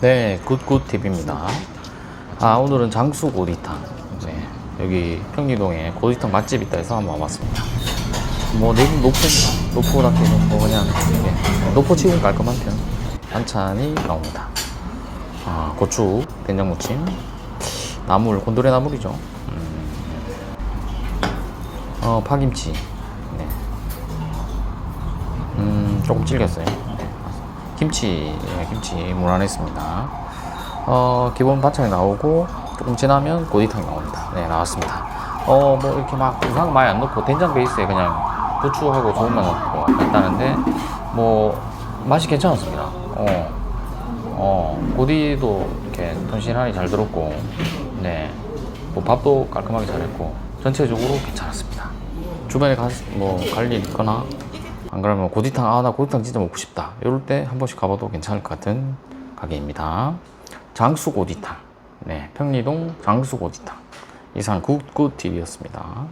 네, 굿굿 TV입니다. 아, 오늘은 장수 고디탕. 네, 여기 평리동에 고디탕 맛집 있다 해서 한번 와봤습니다. 뭐, 내긴 노포입니다. 노포답게 뭐 그냥, 예, 노포 치곤 깔끔한 편. 반찬이 나옵니다. 아, 고추, 된장무침, 나물, 곤드레 나물이죠. 음, 어, 파김치. 네. 음, 조금 질겼어요. 네. 김치, 예, 김치 있습니다. 어, 기본 반찬이 나오고, 조금 지나면 고디탕이 나옵니다. 네, 나왔습니다. 어, 뭐, 이렇게 막 이상 많이 안 넣고, 된장 베이스에 그냥 부추하고 소금만 넣고 했다는데, 뭐, 맛이 괜찮았습니다. 어, 어, 고디도 이렇게 ton실하니 잘 들었고, 네, 뭐 밥도 깔끔하게 잘했고, 전체적으로 괜찮았습니다. 주변에 가, 뭐, 갈일 있거나, 안 그러면 고디탕, 아, 나 고디탕 진짜 먹고 싶다. 이럴 때 한 번씩 가봐도 괜찮을 것 같은 가게입니다. 장수 고디탕. 네, 평리동 장수 고디탕. 이상 굿굿TV였습니다.